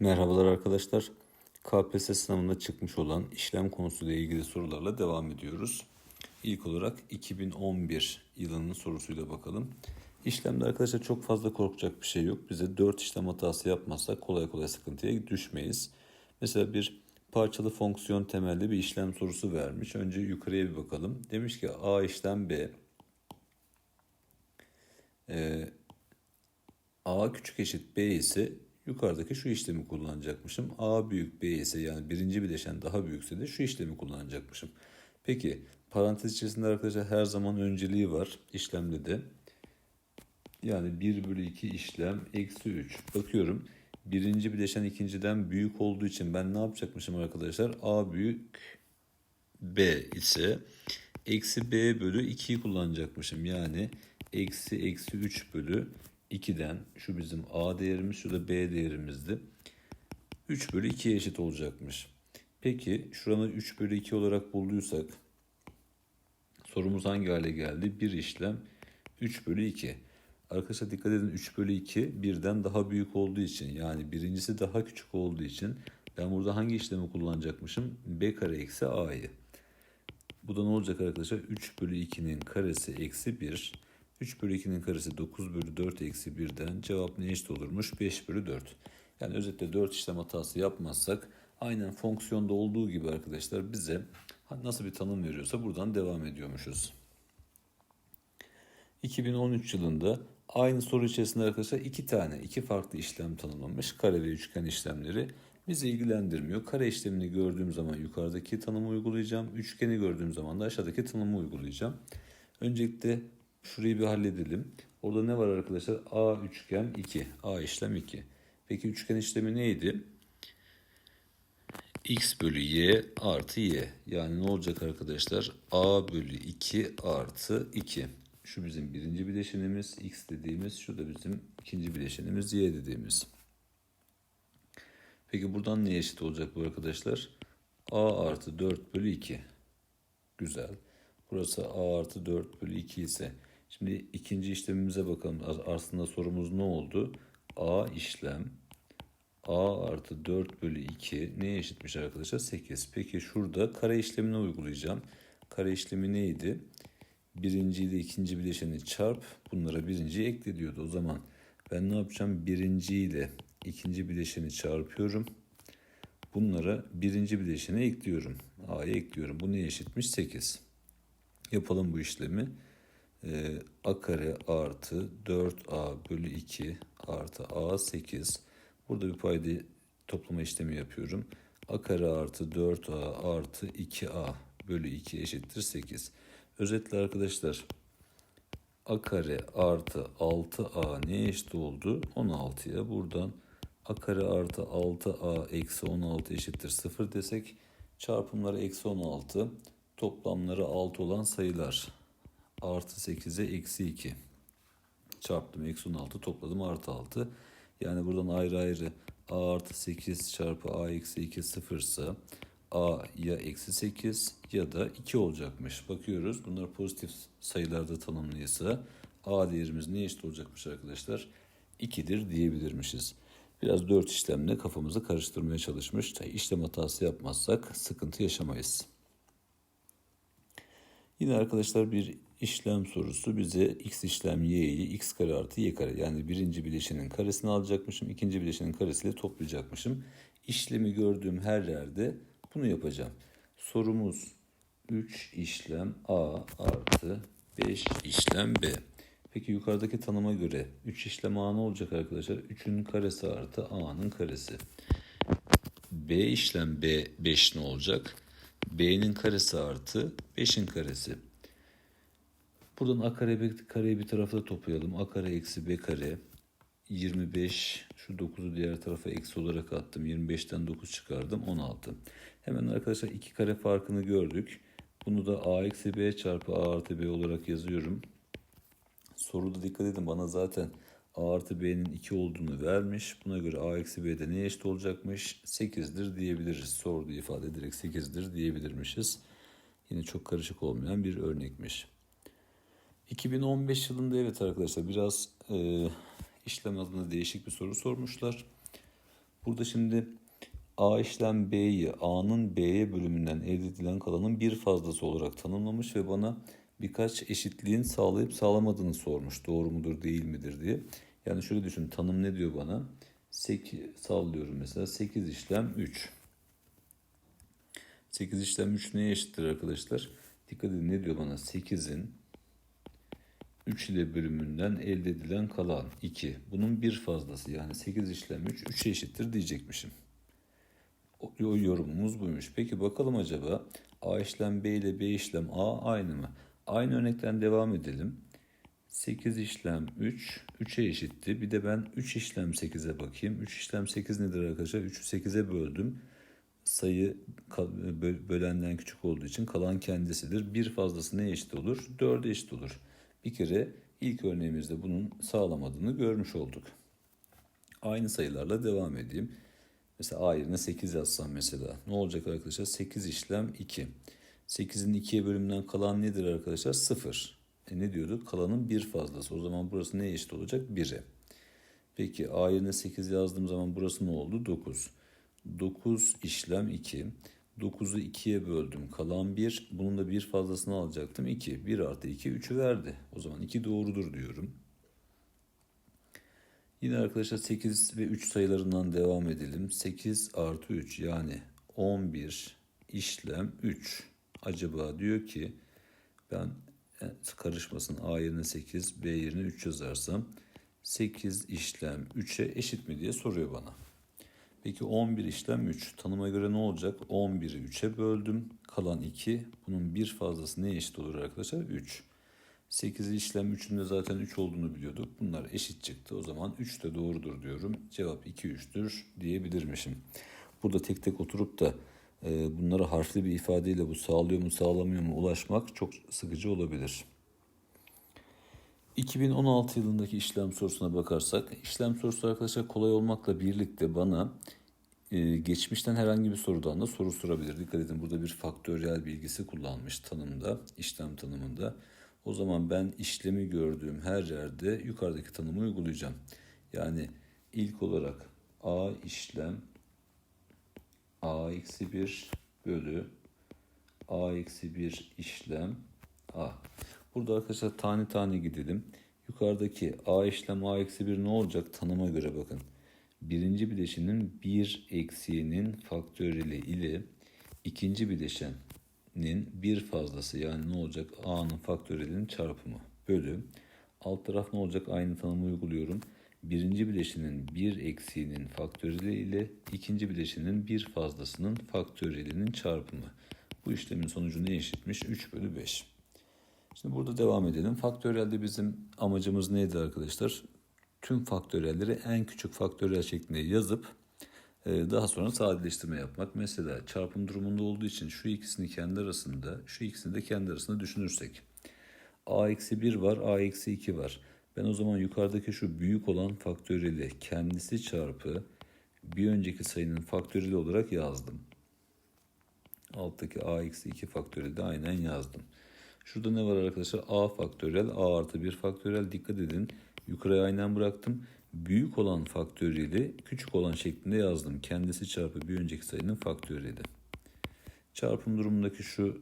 Merhabalar arkadaşlar. KPSS sınavında çıkmış olan işlem konusuyla ilgili sorularla devam ediyoruz. İlk olarak 2011 yılının sorusuyla bakalım. İşlemde arkadaşlar çok fazla korkacak bir şey yok. Bize 4 işlem hatası yapmazsak kolay kolay sıkıntıya düşmeyiz. Mesela bir parçalı fonksiyon temelli bir işlem sorusu vermiş. Önce yukarıya bir bakalım. Demiş ki A işlem B. Ee, A küçük eşit B ise yukarıdaki şu işlemi kullanacakmışım. A büyük B ise yani birinci bileşen daha büyükse de şu işlemi kullanacakmışım. Peki parantez içerisinde arkadaşlar her zaman önceliği var işlemde de. Yani 1 bölü 2 işlem eksi 3. Bakıyorum birinci bileşen ikinciden büyük olduğu için ben ne yapacakmışım arkadaşlar? A büyük B ise eksi B bölü 2'yi kullanacakmışım. Yani eksi eksi 3 bölü 2'den şu bizim A değerimiz şu da B değerimizdi. 3 bölü 2'ye eşit olacakmış. Peki şuranı 3 bölü 2 olarak bulduysak sorumuz hangi hale geldi? Bir işlem 3 bölü 2. Arkadaşlar dikkat edin 3 bölü 2 birden daha büyük olduğu için yani birincisi daha küçük olduğu için ben burada hangi işlemi kullanacakmışım? B kare eksi A'yı. Bu da ne olacak arkadaşlar? 3 bölü 2'nin karesi eksi 1. 3 bölü 2'nin karesi 9 bölü 4 eksi 1'den cevap ne eşit olurmuş? 5 bölü 4. Yani özetle 4 işlem hatası yapmazsak aynen fonksiyonda olduğu gibi arkadaşlar bize nasıl bir tanım veriyorsa buradan devam ediyormuşuz. 2013 yılında aynı soru içerisinde arkadaşlar iki tane, iki farklı işlem tanımlamış. Kare ve üçgen işlemleri bizi ilgilendirmiyor. Kare işlemini gördüğüm zaman yukarıdaki tanımı uygulayacağım. Üçgeni gördüğüm zaman da aşağıdaki tanımı uygulayacağım. Öncelikle şurayı bir halledelim. Orada ne var arkadaşlar? A üçgen 2. A işlem 2. Peki üçgen işlemi neydi? X bölü Y artı Y. Yani ne olacak arkadaşlar? A bölü 2 artı 2. Şu bizim birinci bileşenimiz X dediğimiz. Şu da bizim ikinci bileşenimiz Y dediğimiz. Peki buradan ne eşit olacak bu arkadaşlar? A artı 4 bölü 2. Güzel. Burası A artı 4 bölü 2 ise Şimdi ikinci işlemimize bakalım. Aslında sorumuz ne oldu? A işlem A artı 4 bölü 2 neye eşitmiş arkadaşlar? 8. Peki şurada kare işlemini uygulayacağım. Kare işlemi neydi? Birinci ile ikinci bileşeni çarp. Bunlara birinciyi ekle diyordu. O zaman ben ne yapacağım? Birinci ile ikinci bileşeni çarpıyorum. Bunlara birinci bileşeni ekliyorum. A'ya ekliyorum. Bu neye eşitmiş? 8. Yapalım bu işlemi e, a kare artı 4a bölü 2 artı a 8. Burada bir payda toplama işlemi yapıyorum. a kare artı 4a artı 2a bölü 2 eşittir 8. Özetle arkadaşlar a kare artı 6a ne eşit oldu? 16'ya. Buradan a kare artı 6a eksi 16 eşittir 0 desek çarpımları eksi 16 toplamları 6 olan sayılar artı 8'e eksi 2 çarptım eksi 16 topladım artı 6 yani buradan ayrı ayrı a artı 8 çarpı a eksi 2 sıfırsa a ya eksi 8 ya da 2 olacakmış. Bakıyoruz bunlar pozitif sayılarda tanımlıysa a değerimiz ne eşit olacakmış arkadaşlar? 2'dir diyebilirmişiz. Biraz 4 işlemle kafamızı karıştırmaya çalışmış. İşlem hatası yapmazsak sıkıntı yaşamayız. Yine arkadaşlar bir işlem sorusu bize x işlem y'yi x kare artı y kare yani birinci bileşenin karesini alacakmışım. ikinci bileşenin karesiyle toplayacakmışım. İşlemi gördüğüm her yerde bunu yapacağım. Sorumuz 3 işlem a artı 5 işlem b. Peki yukarıdaki tanıma göre 3 işlem a ne olacak arkadaşlar? 3'ün karesi artı a'nın karesi. b işlem b 5 ne olacak? b'nin karesi artı 5'in karesi. Buradan a kare b kareyi bir tarafa toplayalım. a kare eksi b kare 25 şu 9'u diğer tarafa eksi olarak attım. 25'ten 9 çıkardım 16. Hemen arkadaşlar iki kare farkını gördük. Bunu da a eksi b çarpı a artı b olarak yazıyorum. Soruda dikkat edin bana zaten a artı b'nin 2 olduğunu vermiş. Buna göre a eksi b'de ne eşit olacakmış? 8'dir diyebiliriz. Soruda ifade direkt 8'dir diyebilirmişiz. Yine çok karışık olmayan bir örnekmiş. 2015 yılında evet arkadaşlar biraz e, işlem adına değişik bir soru sormuşlar. Burada şimdi A işlem B'yi A'nın B'ye bölümünden elde edilen kalanın bir fazlası olarak tanımlamış ve bana birkaç eşitliğin sağlayıp sağlamadığını sormuş. Doğru mudur değil midir diye. Yani şöyle düşün tanım ne diyor bana? 8 sallıyorum mesela 8 işlem 3. 8 işlem 3 neye eşittir arkadaşlar? Dikkat edin ne diyor bana? 8'in 3 ile bölümünden elde edilen kalan 2. Bunun bir fazlası yani 8 işlem 3 3'e eşittir diyecekmişim. O, o yorumumuz buymuş. Peki bakalım acaba A işlem B ile B işlem A aynı mı? Aynı örnekten devam edelim. 8 işlem 3, 3'e eşitti. Bir de ben 3 işlem 8'e bakayım. 3 işlem 8 nedir arkadaşlar? 3'ü 8'e böldüm. Sayı bölenden küçük olduğu için kalan kendisidir. Bir fazlası neye eşit olur? 4'e eşit olur. Bir kere ilk örneğimizde bunun sağlamadığını görmüş olduk. Aynı sayılarla devam edeyim. Mesela A yerine 8 yazsam mesela. Ne olacak arkadaşlar? 8 işlem 2. 8'in 2'ye bölümünden kalan nedir arkadaşlar? 0. E ne diyorduk? Kalanın bir fazlası. O zaman burası neye eşit olacak? 1'e. Peki A yerine 8 yazdığım zaman burası ne oldu? 9. 9 işlem 2. 9'u 2'ye böldüm. Kalan 1. Bunun da bir fazlasını alacaktım. 2. 1 artı 2 3'ü verdi. O zaman 2 doğrudur diyorum. Yine arkadaşlar 8 ve 3 sayılarından devam edelim. 8 artı 3 yani 11 işlem 3. Acaba diyor ki ben e, karışmasın A yerine 8 B yerine 3 yazarsam 8 işlem 3'e eşit mi diye soruyor bana. Peki 11 işlem 3. Tanıma göre ne olacak? 11'i 3'e böldüm. Kalan 2. Bunun bir fazlası neye eşit olur arkadaşlar? 3. 8 işlem 3'ün de zaten 3 olduğunu biliyorduk. Bunlar eşit çıktı. O zaman 3 de doğrudur diyorum. Cevap 2 3'tür diyebilirmişim. Burada tek tek oturup da e, bunlara harfli bir ifadeyle bu sağlıyor mu sağlamıyor mu ulaşmak çok sıkıcı olabilir. 2016 yılındaki işlem sorusuna bakarsak, işlem sorusu arkadaşlar kolay olmakla birlikte bana e, geçmişten herhangi bir sorudan da soru sorabilir. Dikkat edin burada bir faktöriyel bilgisi kullanmış tanımda, işlem tanımında. O zaman ben işlemi gördüğüm her yerde yukarıdaki tanımı uygulayacağım. Yani ilk olarak A işlem A eksi 1 bölü A eksi 1 işlem A. Burada arkadaşlar tane tane gidelim. Yukarıdaki A işlem A eksi 1 ne olacak? Tanıma göre bakın. Birinci bileşenin 1 eksiğinin faktöriyeli ile ikinci bileşenin bir fazlası yani ne olacak? A'nın faktöriyelinin çarpımı bölü. Alt taraf ne olacak? Aynı tanımı uyguluyorum. Birinci bileşenin bir eksiğinin faktöriyeli ile ikinci bileşenin bir fazlasının faktöriyelinin çarpımı. Bu işlemin sonucu ne eşitmiş? 3 bölü 5. Şimdi burada devam edelim. Faktöriyelde bizim amacımız neydi arkadaşlar? Tüm faktöriyelleri en küçük faktöriyel şeklinde yazıp e, daha sonra sadeleştirme yapmak. Mesela çarpım durumunda olduğu için şu ikisini kendi arasında, şu ikisini de kendi arasında düşünürsek. A eksi 1 var, A eksi 2 var. Ben o zaman yukarıdaki şu büyük olan faktöriyeli kendisi çarpı bir önceki sayının faktöriyeli olarak yazdım. Alttaki A eksi 2 faktöriyeli de aynen yazdım. Şurada ne var arkadaşlar? A faktöriyel, A artı 1 faktöriyel. Dikkat edin. Yukarıya aynen bıraktım. Büyük olan faktöriyeli küçük olan şeklinde yazdım. Kendisi çarpı bir önceki sayının faktöriyeli. Çarpım durumundaki şu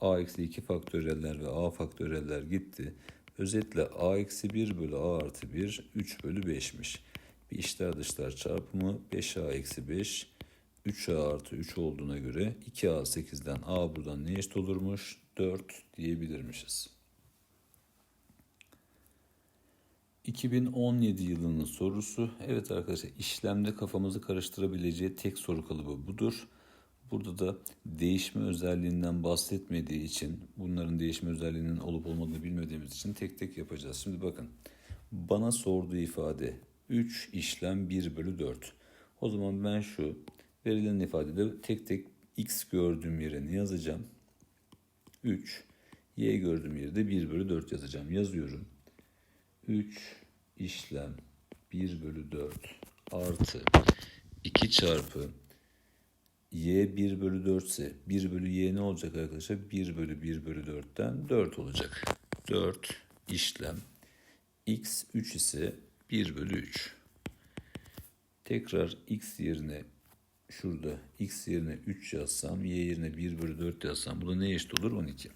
A eksi 2 faktöriyeller ve A faktöriyeller gitti. Özetle A eksi 1 bölü A artı 1 3 bölü 5'miş. Bir içler dışlar çarpımı 5A eksi 5 3A artı 3 olduğuna göre 2A 8'den A buradan ne eşit olurmuş? 4 diyebilirmişiz. 2017 yılının sorusu. Evet arkadaşlar işlemde kafamızı karıştırabileceği tek soru kalıbı budur. Burada da değişme özelliğinden bahsetmediği için bunların değişme özelliğinin olup olmadığını bilmediğimiz için tek tek yapacağız. Şimdi bakın bana sorduğu ifade 3 işlem 1 bölü 4. O zaman ben şu verilen ifadede tek tek x gördüğüm yere ne yazacağım? 3. Y gördüğüm yerde 1 bölü 4 yazacağım. Yazıyorum. 3 işlem 1 bölü 4 artı 2 çarpı y 1 bölü 4 ise 1 bölü y ne olacak arkadaşlar? 1 bölü 1 bölü 4'ten 4 olacak. 4 işlem x 3 ise 1 bölü 3. Tekrar x yerine şurada x yerine 3 yazsam, y yerine 1 bölü 4 yazsam bu da ne eşit olur? 12.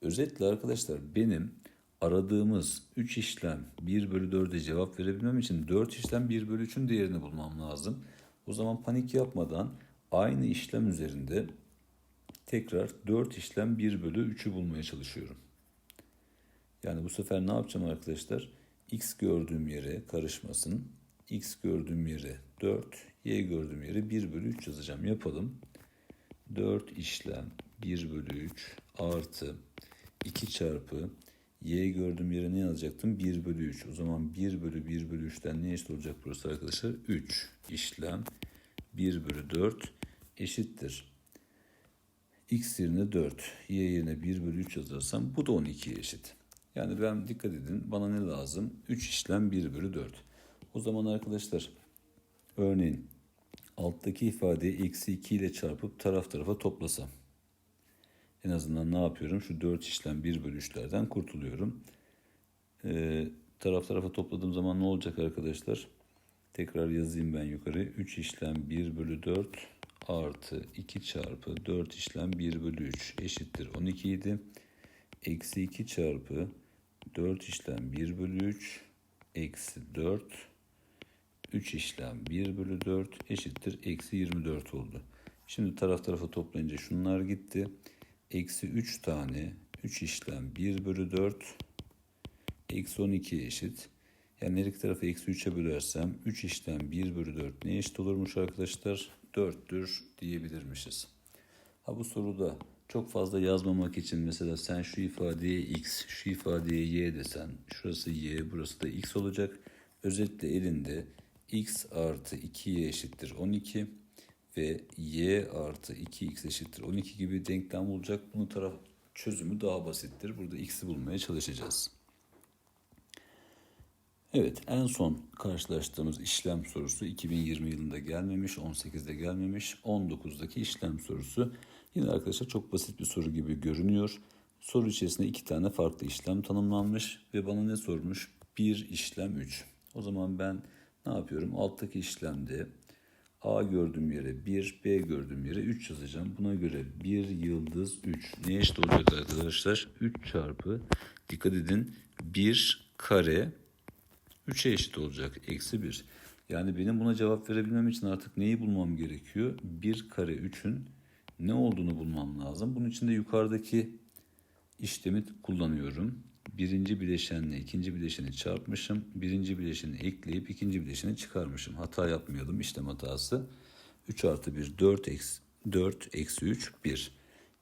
Özetle arkadaşlar benim aradığımız 3 işlem 1 bölü 4'e cevap verebilmem için 4 işlem 1 bölü 3'ün değerini bulmam lazım. O zaman panik yapmadan aynı işlem üzerinde tekrar 4 işlem 1 bölü 3'ü bulmaya çalışıyorum. Yani bu sefer ne yapacağım arkadaşlar? X gördüğüm yere karışmasın. X gördüğüm yere 4, Y gördüğüm yere 1 bölü 3 yazacağım. Yapalım. 4 işlem 1 bölü 3 artı 2 çarpı Y gördüğüm yere ne yazacaktım? 1 bölü 3. O zaman 1 bölü 1 bölü 3'ten ne eşit olacak burası arkadaşlar? 3 işlem 1 bölü 4 eşittir. X yerine 4, Y yerine 1 bölü 3 yazarsam bu da 12'ye eşit. Yani ben dikkat edin bana ne lazım? 3 işlem 1 bölü 4. O zaman arkadaşlar örneğin alttaki ifadeyi eksi 2 ile çarpıp taraf tarafa toplasam. En azından ne yapıyorum? Şu 4 işlem 1 bölü 3'lerden kurtuluyorum. Ee, taraf tarafa topladığım zaman ne olacak arkadaşlar? Tekrar yazayım ben yukarı. 3 işlem 1 bölü 4 artı 2 çarpı 4 işlem 1 bölü 3 eşittir 12 idi. Eksi 2 çarpı 4 işlem 1 bölü 3 eksi 4 3 işlem 1 bölü 4 eşittir eksi 24 oldu. Şimdi taraf tarafa toplayınca şunlar gitti. Eksi 3 tane 3 işlem 1 bölü 4 eksi 12 eşit. Yani her iki tarafı eksi 3'e bölersem 3 işlem 1 bölü 4 ne eşit olurmuş arkadaşlar? 4'tür diyebilirmişiz. Ha bu soruda çok fazla yazmamak için mesela sen şu ifadeye x, şu ifadeye y desen şurası y, burası da x olacak. Özetle elinde x artı 2y eşittir 12 ve y artı 2x eşittir 12 gibi denklem olacak. Bunun taraf çözümü daha basittir. Burada x'i bulmaya çalışacağız. Evet en son karşılaştığımız işlem sorusu 2020 yılında gelmemiş, 18'de gelmemiş, 19'daki işlem sorusu. Yine arkadaşlar çok basit bir soru gibi görünüyor. Soru içerisinde iki tane farklı işlem tanımlanmış ve bana ne sormuş? Bir işlem 3. O zaman ben ne yapıyorum? Alttaki işlemde A gördüğüm yere 1, B gördüğüm yere 3 yazacağım. Buna göre 1 yıldız 3 ne eşit olacak arkadaşlar? 3 çarpı dikkat edin 1 kare 3'e eşit olacak. Eksi 1. Yani benim buna cevap verebilmem için artık neyi bulmam gerekiyor? 1 kare 3'ün ne olduğunu bulmam lazım. Bunun için de yukarıdaki işlemi kullanıyorum. Birinci bileşenle ikinci bileşeni çarpmışım. Birinci bileşeni ekleyip ikinci bileşeni çıkarmışım. Hata yapmayalım işlem hatası. 3 artı 1 4 eksi 4 eksi 3 1.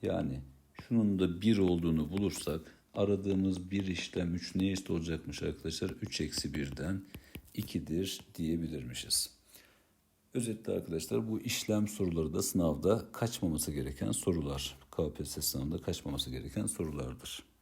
Yani şunun da 1 olduğunu bulursak aradığımız bir işlem 3 ne eşit olacakmış arkadaşlar? 3 eksi 1'den 2'dir diyebilirmişiz. Özetle arkadaşlar bu işlem soruları da sınavda kaçmaması gereken sorular. KPSS sınavında kaçmaması gereken sorulardır.